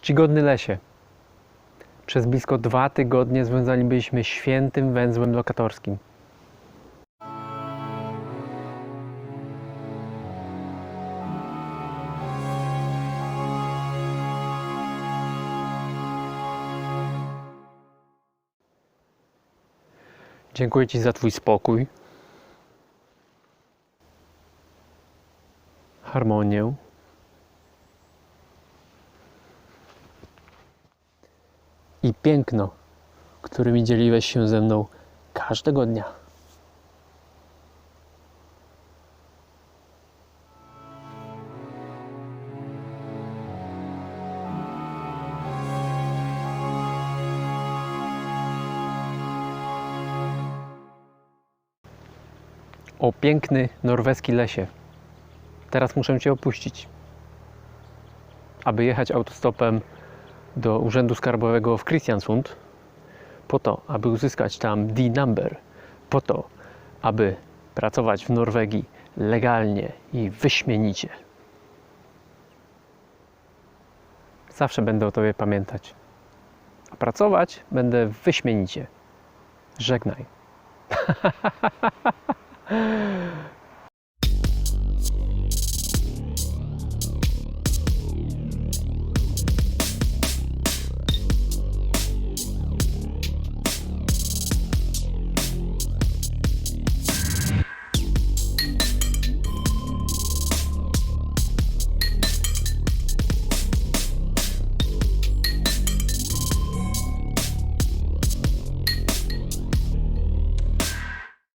Czcigodny lesie. Przez blisko dwa tygodnie związani byliśmy świętym węzłem lokatorskim. Dziękuję Ci za Twój spokój, harmonię i piękno, którymi dzieliłeś się ze mną każdego dnia. O piękny norweski lesie. Teraz muszę Cię opuścić, aby jechać autostopem do Urzędu Skarbowego w Kristiansund, po to, aby uzyskać tam D-number, po to, aby pracować w Norwegii legalnie i wyśmienicie. Zawsze będę o Tobie pamiętać. A pracować będę wyśmienicie. Żegnaj.